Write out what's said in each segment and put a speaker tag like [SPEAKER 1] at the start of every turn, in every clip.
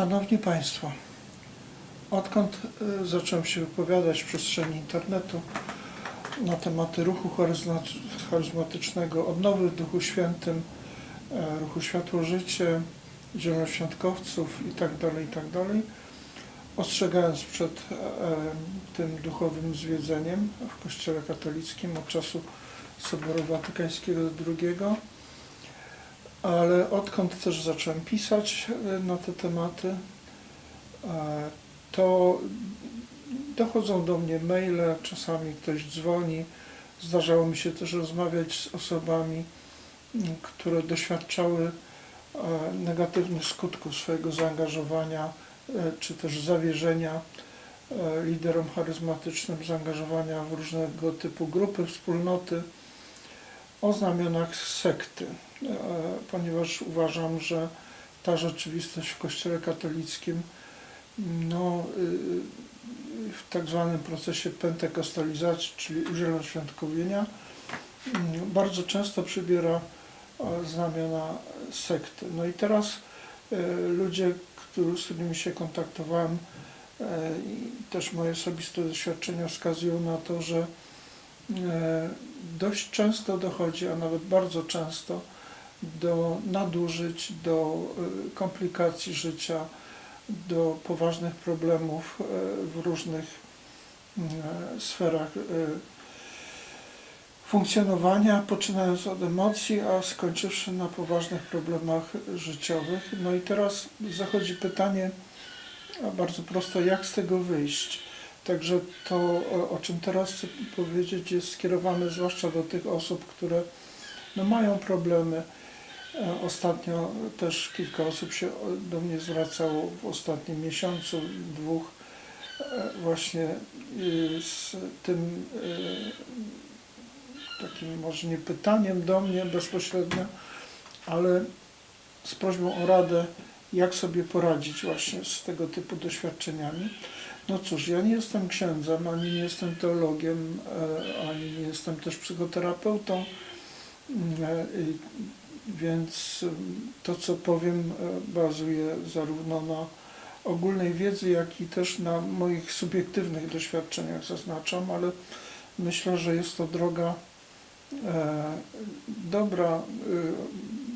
[SPEAKER 1] Szanowni Państwo, odkąd y, zacząłem się wypowiadać w przestrzeni internetu na tematy ruchu charyzma- charyzmatycznego, odnowy w Duchu Świętym, e, ruchu Światło-Życie, zielonoświątkowców itd., itd., ostrzegając przed e, tym duchowym zwiedzeniem w Kościele katolickim od czasu Soboru Watykańskiego II, ale odkąd też zacząłem pisać e, na te tematy, e, to dochodzą do mnie maile, czasami ktoś dzwoni. Zdarzało mi się też rozmawiać z osobami, które doświadczały e, negatywnych skutków swojego zaangażowania czy też zawierzenia liderom charyzmatycznym, zaangażowania w różnego typu grupy, wspólnoty o znamionach sekty, ponieważ uważam, że ta rzeczywistość w Kościele katolickim no, y, w tak zwanym procesie pentekostalizacji, czyli uzielonoświątkowienia, mm, bardzo często przybiera e, znamiona sekty. No i teraz e, ludzie, z którymi się kontaktowałem, e, i też moje osobiste doświadczenia wskazują na to, że e, dość często dochodzi, a nawet bardzo często do nadużyć, do e, komplikacji życia, do poważnych problemów e, w różnych e, sferach funkcjonowania, poczynając od emocji, a skończywszy na poważnych problemach życiowych. No i teraz zachodzi pytanie bardzo prosto, jak z tego wyjść? Także to, o, o czym teraz chcę powiedzieć, jest skierowane zwłaszcza do tych osób, które no, mają problemy. E, Ostatnio też kilka osób się do mnie zwracało w ostatnim miesiącu, dwóch, e, właśnie y, z tym takim może nie pytaniem do mnie bezpośrednio, ale z prośbą o radę, jak sobie poradzić właśnie z tego typu doświadczeniami. No cóż, ja nie jestem księdzem, ani nie jestem teologiem, e, ani nie jestem też psychoterapeutą, e, więc to, co powiem, e, bazuje zarówno na ogólnej wiedzy, jak i też na moich subiektywnych doświadczeniach, zaznaczam, ale myślę, że jest to droga e, dobra, e,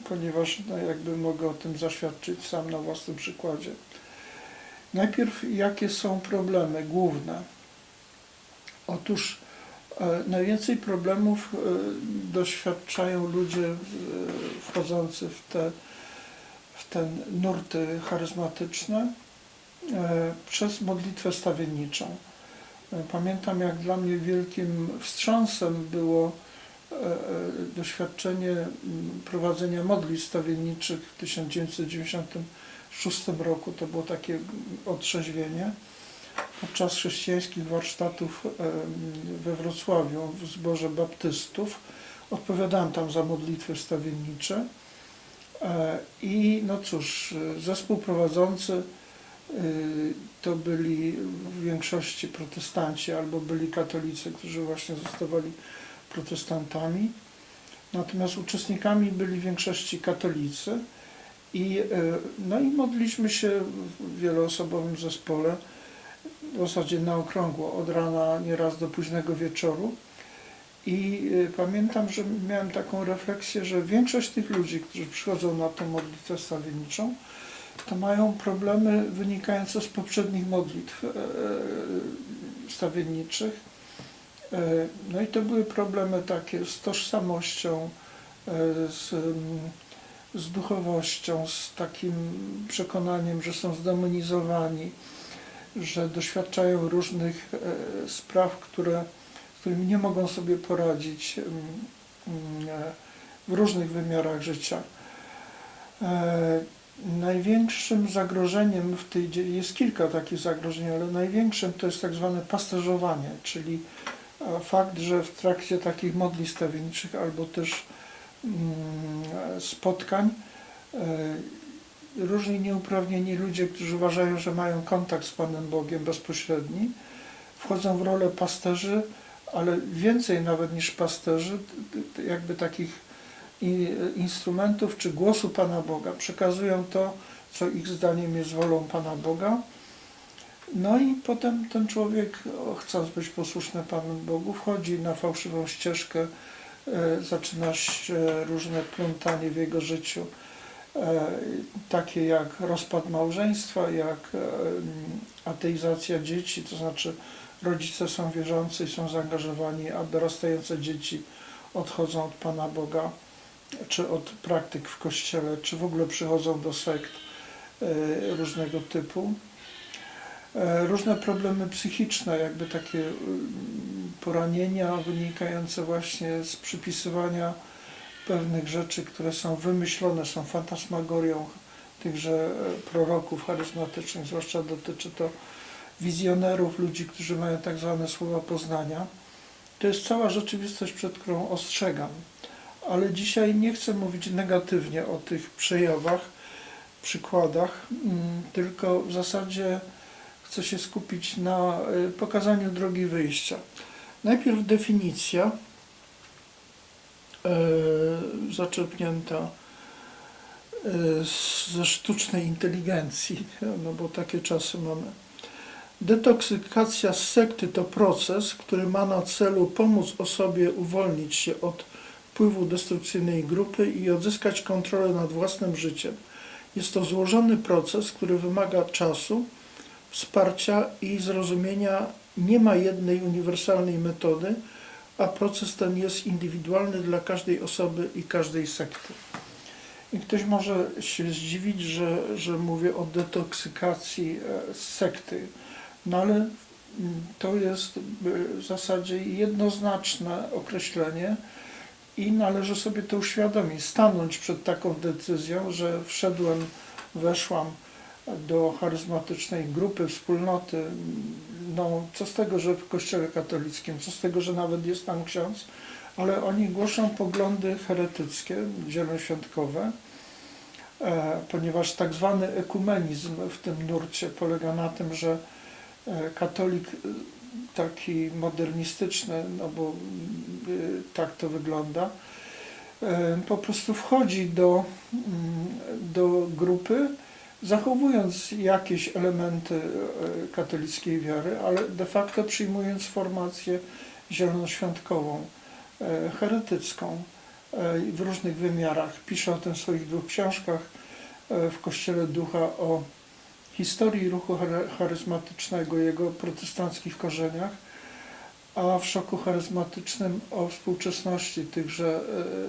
[SPEAKER 1] ponieważ no, jakby mogę o tym zaświadczyć sam na własnym przykładzie. Najpierw, jakie są problemy główne? Otóż najwięcej problemów e, doświadczają ludzie e, wchodzący w te, w te nurty charyzmatyczne e, przez modlitwę stawienniczą. E, Pamiętam, jak dla mnie wielkim wstrząsem było e, e, doświadczenie prowadzenia modlitw stawienniczych w 1996 roku. To było takie otrzeźwienie podczas chrześcijańskich warsztatów we Wrocławiu w zborze baptystów. Odpowiadałem tam za modlitwy stawiennicze. E, I no cóż, e, zespół prowadzący y, to byli w większości protestanci albo byli katolicy, którzy właśnie zostawali protestantami. Natomiast uczestnikami byli w większości katolicy. I, no i modliliśmy się w wieloosobowym zespole, w zasadzie na okrągło, od rana nieraz do późnego wieczoru. I y, pamiętam, że miałem taką refleksję, że większość tych ludzi, którzy przychodzą na tą modlitwę stawienniczą, to mają problemy wynikające z poprzednich modlitw e, stawienniczych. E, No i to były problemy takie z tożsamością, e, z, mm, z duchowością, z takim przekonaniem, że są zdemonizowani, że doświadczają różnych e, spraw, które, z którymi nie mogą sobie poradzić mm, mm, e, w różnych wymiarach życia. E, Największym zagrożeniem w tej jest kilka takich zagrożeń, ale największym to jest tak zwane pasterzowanie, czyli fakt, że w trakcie takich modli stawienniczych albo też mm, spotkań różni nieuprawnieni ludzie, którzy uważają, że mają kontakt z Panem Bogiem bezpośredni, wchodzą w rolę pasterzy, ale więcej nawet niż pasterzy, jakby takich i- instrumentów czy głosu Pana Boga. Przekazują to, co ich zdaniem jest wolą Pana Boga. No i potem ten człowiek, chcąc być posłuszny Panu Bogu, wchodzi na fałszywą ścieżkę, e, zaczyna się różne plątanie w jego życiu, e, takie jak rozpad małżeństwa, jak e, ateizacja dzieci, to znaczy rodzice są wierzący i są zaangażowani, a dorastające dzieci odchodzą od Pana Boga, czy od praktyk w kościele, czy w ogóle przychodzą do sekt e, różnego typu. E, Różne problemy psychiczne, jakby takie mm, poranienia wynikające właśnie z przypisywania pewnych rzeczy, które są wymyślone, są fantasmagorią tychże e, proroków charyzmatycznych, zwłaszcza dotyczy to wizjonerów, ludzi, którzy mają tak zwane słowa poznania. To jest cała rzeczywistość, przed którą ostrzegam. Ale dzisiaj nie chcę mówić negatywnie o tych przejawach, przykładach, mm, tylko w zasadzie chcę się skupić na y, pokazaniu drogi wyjścia. Najpierw definicja zaczerpnięta y, z- ze sztucznej inteligencji, no bo takie czasy mamy. Detoksykacja z sekty to proces, który ma na celu pomóc osobie uwolnić się od wpływu destrukcyjnej grupy i odzyskać kontrolę nad własnym życiem. Jest to złożony proces, który wymaga czasu, wsparcia i zrozumienia. Nie ma jednej uniwersalnej metody, a proces ten jest indywidualny dla każdej osoby i każdej sekty. I ktoś może się zdziwić, że, że mówię o detoksykacji e, sekty. No ale mm, to jest w zasadzie jednoznaczne określenie i należy sobie to uświadomić, stanąć przed taką decyzją, że wszedłem, weszłam do charyzmatycznej grupy, wspólnoty. No, co z tego, że w kościele katolickim, co z tego, że nawet jest tam ksiądz, ale oni głoszą poglądy heretyckie, zielonoświątkowe, e, ponieważ tak zwany ekumenizm w tym nurcie polega na tym, że e, katolik e, taki modernistyczny, no bo tak to wygląda, po prostu wchodzi do, mm, do grupy, zachowując jakieś elementy e, katolickiej wiary, ale de facto przyjmując formację zielonoświątkową, e, heretycką e, w różnych wymiarach. Pisze o tym w swoich dwóch książkach w Kościele Ducha o historii ruchu chary- charyzmatycznego, jego protestanckich korzeniach, a w szoku charyzmatycznym o współczesności tychże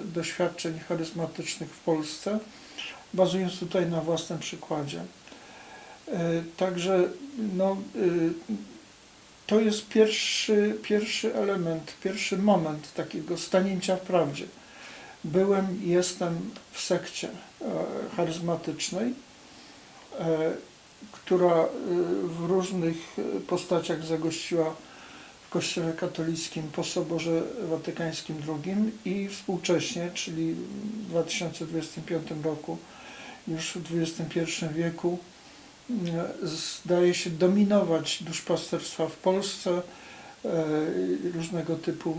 [SPEAKER 1] doświadczeń charyzmatycznych w Polsce, bazując tutaj na własnym przykładzie. E, Także no, e, to jest pierwszy, pierwszy element, pierwszy moment takiego stanięcia w prawdzie. Byłem jestem w sekcie e, charyzmatycznej, która w różnych postaciach zagościła w Kościele katolickim po Soborze Watykańskim II i współcześnie, czyli w 2025 roku, już w XXI wieku, e, zdaje się dominować duszpasterstwa w Polsce, e, różnego typu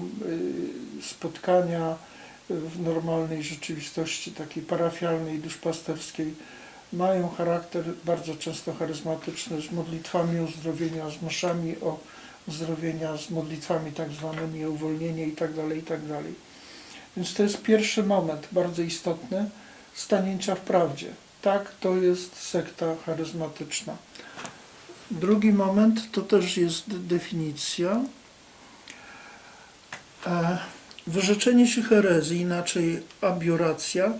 [SPEAKER 1] e, spotkania w normalnej rzeczywistości, takiej parafialnej, duszpasterskiej, mają charakter bardzo często charyzmatyczny, z modlitwami uzdrowienia, z mszami o uzdrowienia, z modlitwami tak zwanymi o uwolnienie itd., itd. Więc to jest pierwszy moment, bardzo istotny, stanięcia w prawdzie. Tak, to jest sekta charyzmatyczna. Drugi moment to też jest definicja. E, Wyrzeczenie się herezji, inaczej abjuracja,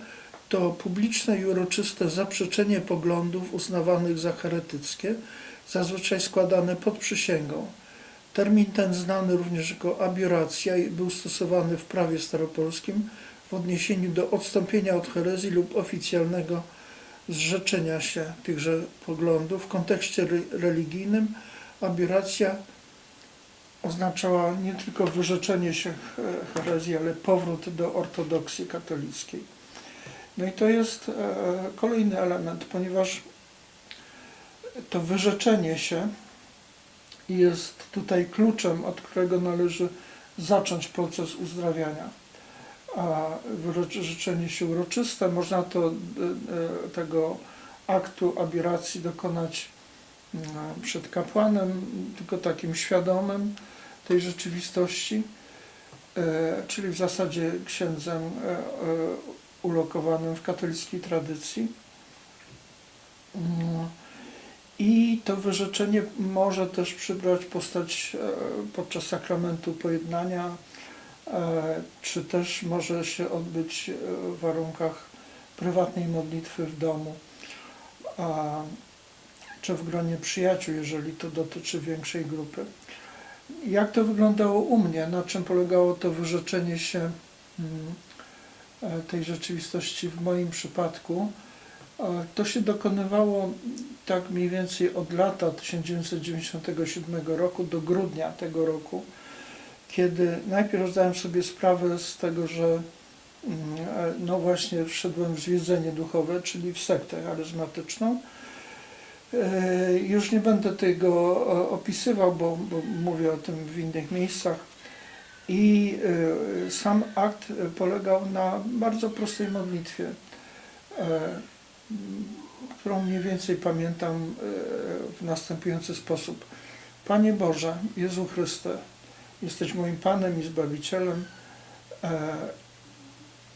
[SPEAKER 1] to publiczne i uroczyste zaprzeczenie poglądów uznawanych za heretyckie, zazwyczaj składane pod przysięgą. Termin ten znany również jako abjuracja i był stosowany w prawie staropolskim w odniesieniu do odstąpienia od herezji lub oficjalnego zrzeczenia się tychże poglądów. W kontekście re- religijnym abjuracja oznaczała nie tylko wyrzeczenie się he- herezji, ale powrót do ortodoksji katolickiej. No i to jest e, kolejny element, ponieważ to wyrzeczenie się jest tutaj kluczem, od którego należy zacząć proces uzdrawiania. A wyrzeczenie się uroczyste, można to, e, e, tego aktu abiracji dokonać mm, przed kapłanem, tylko takim świadomym tej rzeczywistości, e, czyli w zasadzie księdzem ulokowanym w katolickiej tradycji. Mm, I to wyrzeczenie może też przybrać postać podczas sakramentu pojednania, czy też może się odbyć e, w warunkach prywatnej modlitwy w domu, czy w gronie przyjaciół, jeżeli to dotyczy większej grupy. Jak to wyglądało u mnie? Na czym polegało to wyrzeczenie się mm, e, tej rzeczywistości w moim przypadku? E, To się dokonywało tak mniej więcej od lata 1997 roku do grudnia tego roku, kiedy najpierw zdałem sobie sprawę z tego, że mm, e, no właśnie wszedłem w zwiedzenie duchowe, czyli w sektę charyzmatyczną. E, Już nie będę tego e, opisywał, bo, bo mówię o tym w innych miejscach. I sam akt polegał na bardzo prostej modlitwie, którą mniej więcej pamiętam w następujący sposób. Panie Boże, Jezu Chryste, jesteś moim Panem i Zbawicielem. E,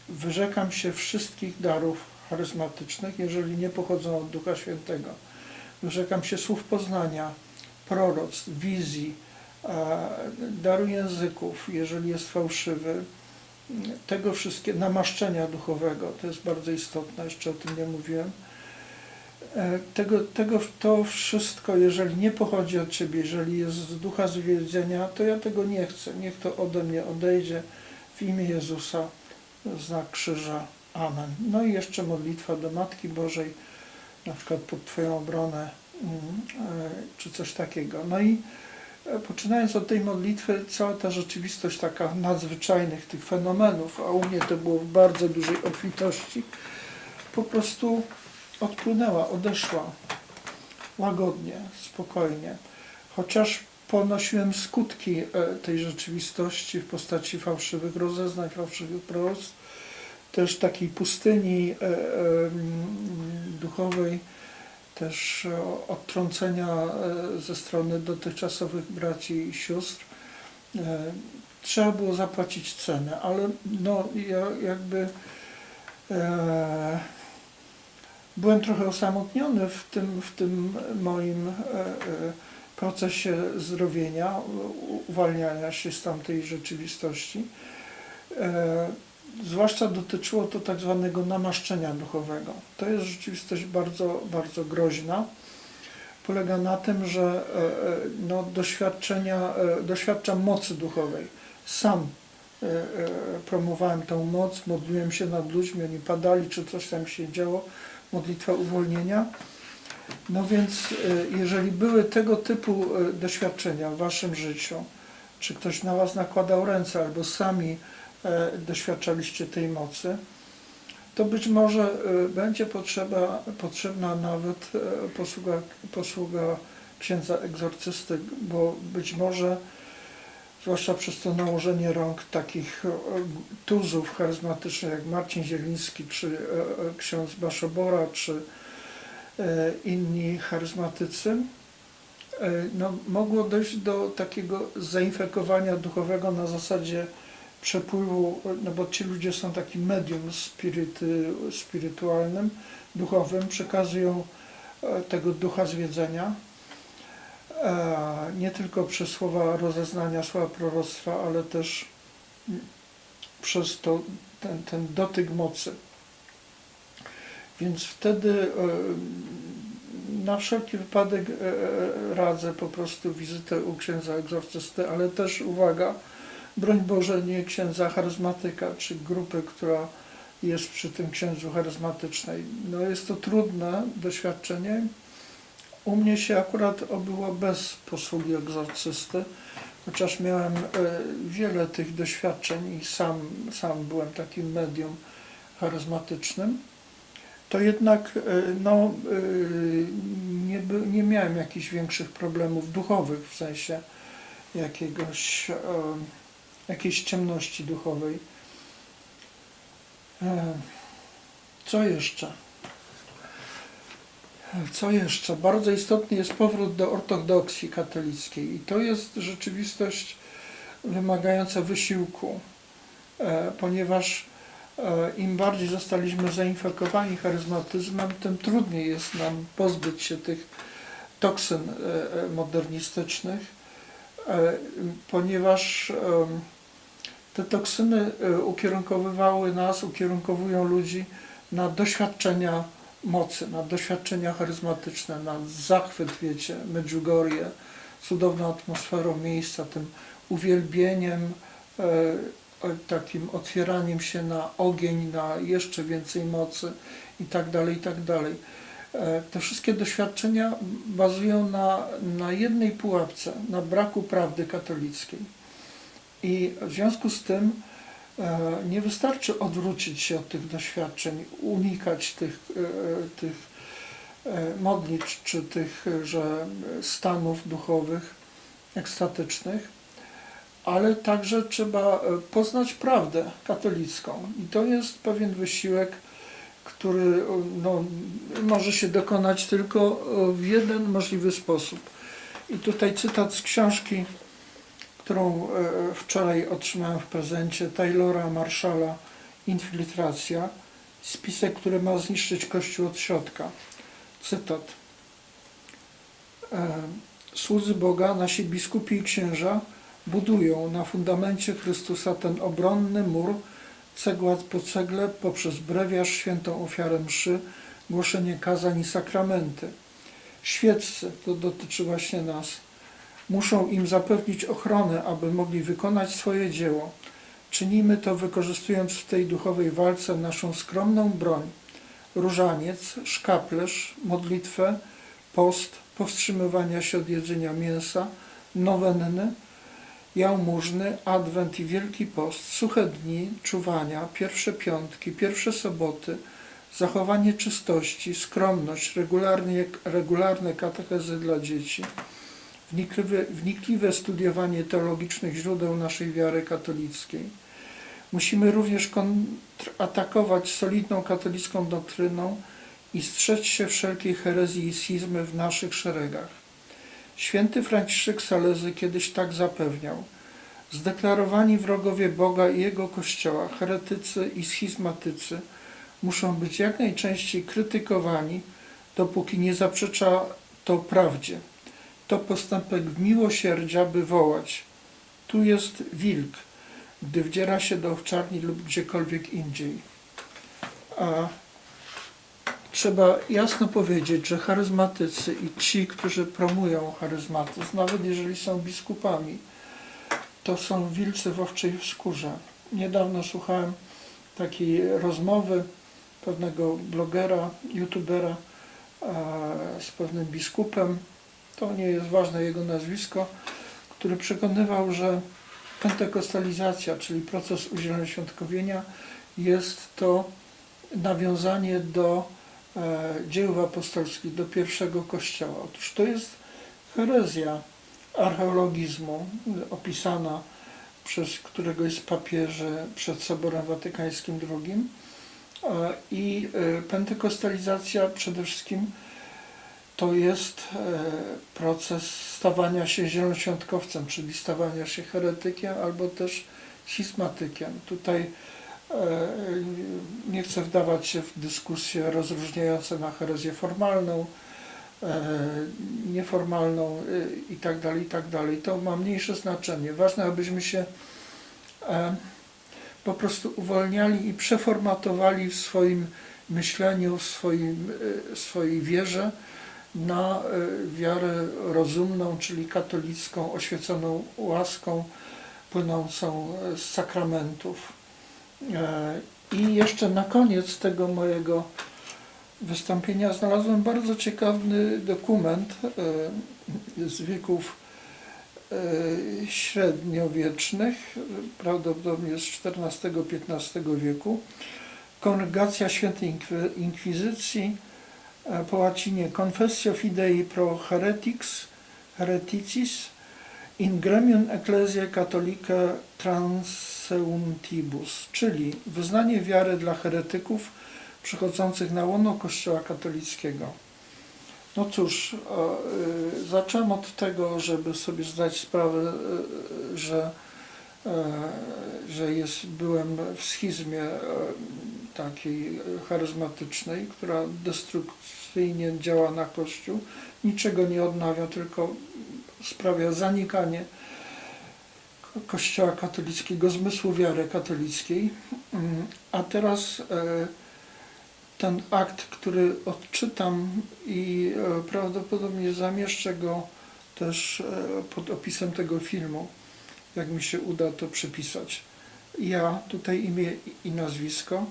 [SPEAKER 1] Wyrzekam się wszystkich darów charyzmatycznych, jeżeli nie pochodzą od Ducha Świętego. Wyrzekam się słów poznania, proroctw, wizji, e, daru języków, jeżeli jest fałszywy, tego wszystkiego, namaszczenia duchowego, to jest bardzo istotne, jeszcze o tym nie mówiłem. E, Tego, tego, to wszystko, jeżeli nie pochodzi od Ciebie, jeżeli jest z ducha zwiedzenia, to ja tego nie chcę. Niech to ode mnie odejdzie w imię Jezusa, znak krzyża. Amen. No i jeszcze modlitwa do Matki Bożej, na przykład pod Twoją obronę, mm, e, czy coś takiego. No i e, poczynając od tej modlitwy, cała ta rzeczywistość taka nadzwyczajnych tych fenomenów, a u mnie to było w bardzo dużej obfitości, po prostu odpłynęła, odeszła łagodnie, spokojnie. Chociaż ponosiłem skutki e, tej rzeczywistości w postaci fałszywych rozeznań, fałszywych proroctw, też takiej pustyni e, e, mm, duchowej, też odtrącenia ze strony dotychczasowych braci i sióstr. Trzeba było zapłacić cenę, ale no ja jakby e, byłem trochę osamotniony w tym, w tym moim e, e, procesie zdrowienia, uwalniania się z tamtej rzeczywistości. E, Zwłaszcza dotyczyło to tak zwanego namaszczenia duchowego. To jest rzeczywistość bardzo, bardzo groźna. Polega na tym, że no, doświadczenia, doświadczam mocy duchowej. Sam promowałem tą moc, modliłem się nad ludźmi, oni padali, czy coś tam się działo, modlitwa uwolnienia. No więc e, jeżeli były tego typu e, doświadczenia w waszym życiu, czy ktoś na was nakładał ręce, albo sami e, doświadczaliście tej mocy, to być może będzie potrzeba, potrzebna nawet posługa, posługa księdza egzorcysty, bo być może, zwłaszcza przez to nałożenie rąk takich e, tuzów charyzmatycznych jak Marcin Zieliński, czy e, e, ksiądz Baszobora, czy inni charyzmatycy, no, mogło dojść do takiego zainfekowania duchowego na zasadzie przepływu, no bo ci ludzie są takim medium spiryty, spirytualnym, duchowym, przekazują tego ducha zwiedzenia, nie tylko przez słowa rozeznania, słowa proroctwa, ale też przez to, ten, ten dotyk mocy. Więc wtedy e, na wszelki wypadek e, e, radzę po prostu wizytę u księdza egzorcysty, ale też uwaga, broń Boże, nie księdza charyzmatyka, czy grupy, która jest przy tym księdzu charyzmatycznej. No jest to trudne doświadczenie. U mnie się akurat obyło bez posługi egzorcysty, chociaż miałem e, wiele tych doświadczeń i sam, sam byłem takim medium charyzmatycznym, to jednak e, no, e, nie, nie miałem jakichś większych problemów duchowych, w sensie jakiegoś, jakiejś ciemności duchowej. Co jeszcze? Co jeszcze? Bardzo istotny jest powrót do ortodoksji katolickiej i to jest rzeczywistość wymagająca wysiłku, e, ponieważ e, im bardziej zostaliśmy zainfekowani charyzmatyzmem, tym trudniej jest nam pozbyć się tych toksyn e, modernistycznych, ponieważ te toksyny ukierunkowywały nas, ukierunkowują ludzi na doświadczenia mocy, na doświadczenia charyzmatyczne, na zachwyt, wiecie, Medjugorje, cudowną atmosferą miejsca, tym uwielbieniem, e, takim otwieraniem się na ogień, na jeszcze więcej mocy i tak dalej, i tak dalej. E, Te wszystkie doświadczenia bazują na, na jednej pułapce, na braku prawdy katolickiej. I w związku z tym nie wystarczy odwrócić się od tych doświadczeń, unikać tych, e, tych e, modlitw czy tych e, że stanów duchowych, ekstatycznych, ale także trzeba e, poznać prawdę katolicką. I to jest pewien wysiłek, który e, no, może się dokonać tylko e, w jeden możliwy sposób. I tutaj cytat z książki, którą e, wczoraj otrzymałem w prezencie, Taylora Marshalla Infiltracja, spisek, który ma zniszczyć Kościół od środka. Cytat. E, Słudzy Boga, nasi biskupi i księża budują na fundamencie Chrystusa ten obronny mur, cegła po cegle, poprzez brewiarz, świętą ofiarę mszy, głoszenie kazań i sakramenty. Świeccy, to dotyczy właśnie nas, muszą im zapewnić ochronę, aby mogli wykonać swoje dzieło. Czynimy to wykorzystując w tej duchowej walce naszą skromną broń. Różaniec, szkaplerz, modlitwę, post, powstrzymywania się od jedzenia mięsa, nowenny, jałmużny, adwent i wielki post, suche dni, czuwania, pierwsze piątki, pierwsze soboty, zachowanie czystości, skromność, regularne katechezy dla dzieci, wnikliwe, wnikliwe studiowanie teologicznych źródeł naszej wiary katolickiej. Musimy również kontratakować solidną katolicką doktryną i strzec się wszelkiej herezji i schizmy w naszych szeregach. Święty Franciszek Salezy kiedyś tak zapewniał. Zdeklarowani wrogowie Boga i Jego Kościoła, heretycy i schizmatycy muszą być jak najczęściej krytykowani, dopóki nie zaprzecza to prawdzie. To postępek miłosierdzia, by wołać. Tu jest wilk, gdy wdziera się do owczarni lub gdziekolwiek indziej. A trzeba jasno powiedzieć, że charyzmatycy i ci, którzy promują charyzmatyzm, nawet jeżeli są biskupami, to są wilcy w owczej skórze. Niedawno słuchałem takiej rozmowy pewnego blogera, youtubera e, z pewnym biskupem, to nie jest ważne jego nazwisko, który przekonywał, że pentekostalizacja, czyli proces uzielonoświątkowienia, jest to nawiązanie do e, dzieł apostolskich, do pierwszego kościoła. Otóż to jest herezja archeologizmu opisana przez któregoś z papieży przed Soborem Watykańskim II E, i e, pentekostalizacja przede wszystkim to jest e, proces stawania się zielonoświątkowcem, czyli stawania się heretykiem albo też schizmatykiem. Tutaj e, nie chcę wdawać się w dyskusje rozróżniające na herezję formalną, e, nieformalną e, i tak tak. To ma mniejsze znaczenie. Ważne, abyśmy się po prostu uwolniali i przeformatowali w swoim myśleniu, w swoim, e, swojej wierze na e, wiarę rozumną, czyli katolicką, oświeconą łaską płynącą e, z sakramentów. E, I jeszcze na koniec tego mojego wystąpienia znalazłem bardzo ciekawy dokument z wieków średniowiecznych, prawdopodobnie z XIV-XV wieku. Kongregacja Świętej Inkwi- Inkwizycji, po łacinie Confessio Fidei pro Heretics, Hereticis, in gremium Ecclesiae Catholica Transeuntibus, czyli wyznanie wiary dla heretyków przychodzących na łono Kościoła katolickiego. No cóż, a, y, zacząłem od tego, żeby sobie zdać sprawę, że, e, że jest, byłem w schizmie e, takiej charyzmatycznej, która destrukcyjnie działa na Kościół. Niczego nie odnawia, tylko sprawia zanikanie ko- Kościoła katolickiego, zmysłu wiary katolickiej. A teraz e, ten akt, który odczytam i e, prawdopodobnie zamieszczę go też e, pod opisem tego filmu, jak mi się uda to przepisać. Ja, tutaj imię i nazwisko,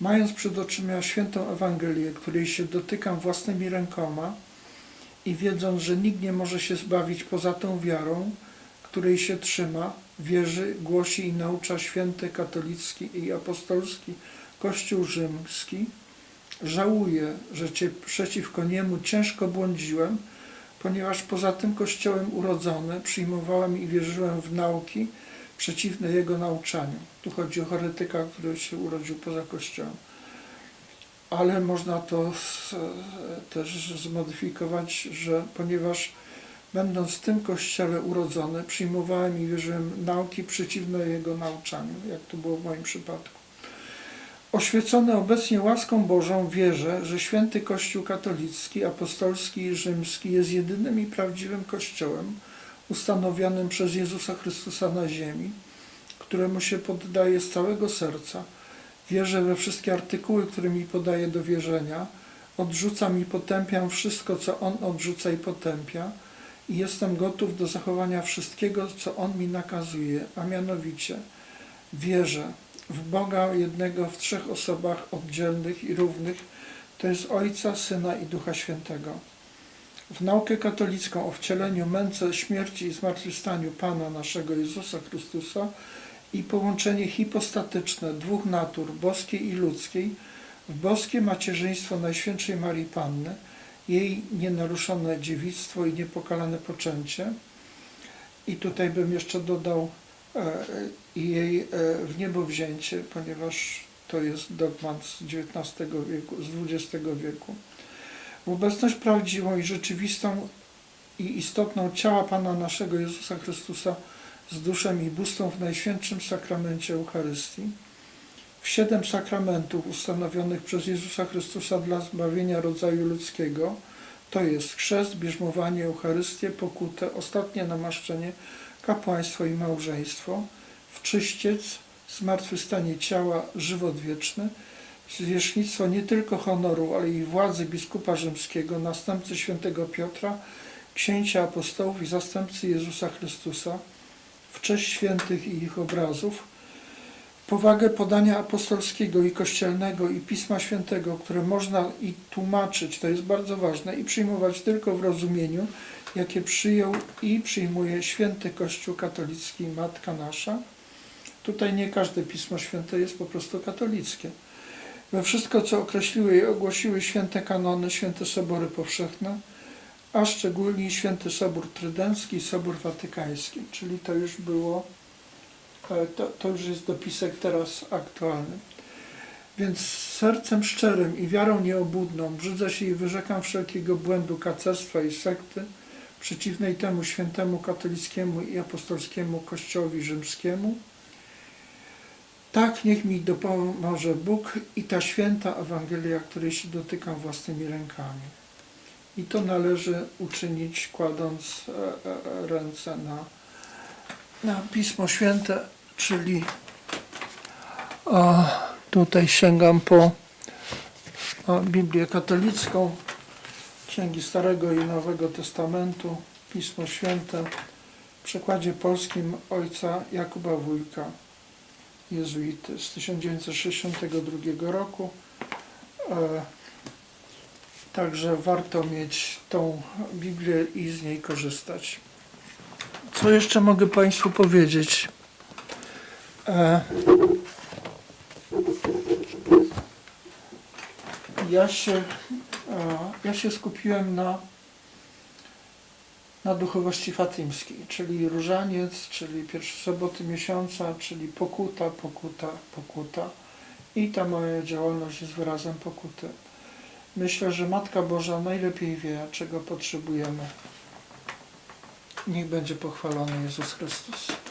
[SPEAKER 1] mając przed oczyma świętą Ewangelię, której się dotykam własnymi rękoma i wiedząc, że nikt nie może się zbawić poza tą wiarą, której się trzyma, wierzy, głosi i naucza święty katolicki i apostolski Kościół rzymski, żałuję, że cię przeciwko niemu ciężko błądziłem, ponieważ poza tym kościołem urodzony przyjmowałem i wierzyłem w nauki przeciwne jego nauczaniu. Tu chodzi o heretyka, który się urodził poza kościołem. Ale można to z, też zmodyfikować, że ponieważ będąc w tym kościele urodzony, przyjmowałem i wierzyłem nauki przeciwne jego nauczaniu, jak to było w moim przypadku. Oświecony obecnie łaską Bożą wierzę, że święty Kościół katolicki, apostolski i rzymski jest jedynym i prawdziwym Kościołem ustanowionym przez Jezusa Chrystusa na ziemi, któremu się poddaję z całego serca. Wierzę we wszystkie artykuły, które mi podaje do wierzenia. Odrzucam i potępiam wszystko, co On odrzuca i potępia i jestem gotów do zachowania wszystkiego, co On mi nakazuje, a mianowicie wierzę w Boga jednego w trzech osobach oddzielnych i równych, to jest Ojca, Syna i Ducha Świętego. W naukę katolicką o wcieleniu, męce, śmierci i zmartwychwstaniu Pana naszego Jezusa Chrystusa i połączenie hipostatyczne dwóch natur, boskiej i ludzkiej, w boskie macierzyństwo Najświętszej Marii Panny, jej nienaruszone dziewictwo i niepokalane poczęcie. I tutaj bym jeszcze dodał i jej e, w niebo wzięcie, ponieważ to jest dogmat z XIX wieku, z XX wieku. W obecność prawdziwą i rzeczywistą i istotną ciała Pana naszego Jezusa Chrystusa z duszą i bóstwą w Najświętszym Sakramencie Eucharystii, w siedem sakramentów ustanowionych przez Jezusa Chrystusa dla zbawienia rodzaju ludzkiego, to jest chrzest, bierzmowanie, Eucharystię, pokutę, ostatnie namaszczenie, kapłaństwo i małżeństwo, w czyściec, zmartwychwstanie ciała, żywot wieczny, zwierzchnictwo nie tylko honoru, ale i władzy biskupa rzymskiego, następcy świętego Piotra, księcia apostołów i zastępcy Jezusa Chrystusa, w cześć świętych i ich obrazów, powagę podania apostolskiego i kościelnego i Pisma Świętego, które można i tłumaczyć, to jest bardzo ważne, i przyjmować tylko w rozumieniu, jakie przyjął i przyjmuje święty Kościół katolicki, Matka Nasza. Tutaj nie każde Pismo Święte jest po prostu katolickie. We wszystko, co określiły i ogłosiły święte kanony, święte sobory powszechne, a szczególnie święty Sobór Trydencki i Sobór Watykański, czyli to już było, e, to, to już jest dopisek teraz aktualny. Więc sercem szczerym i wiarą nieobudną brzydzę się i wyrzekam wszelkiego błędu kacerstwa i sekty, przeciwnej temu świętemu katolickiemu i apostolskiemu Kościołowi rzymskiemu. Tak niech mi dopomoże Bóg i ta święta Ewangelia, której się dotykam własnymi rękami. I to należy uczynić, kładąc e, e, ręce na, na Pismo Święte, czyli o, tutaj sięgam po Biblię katolicką, księgi Starego i Nowego Testamentu, Pismo Święte w przekładzie polskim ojca Jakuba Wójka, jezuity z 1962 roku. E, Także warto mieć tą Biblię i z niej korzystać. Co jeszcze mogę Państwu powiedzieć? E, ja, się, ja się skupiłem na, na duchowości fatymskiej, czyli różaniec, czyli pierwsze soboty miesiąca, czyli pokuta, pokuta, pokuta. I ta moja działalność jest wyrazem pokuty. Myślę, że Matka Boża najlepiej wie, czego potrzebujemy. Niech będzie pochwalony Jezus Chrystus.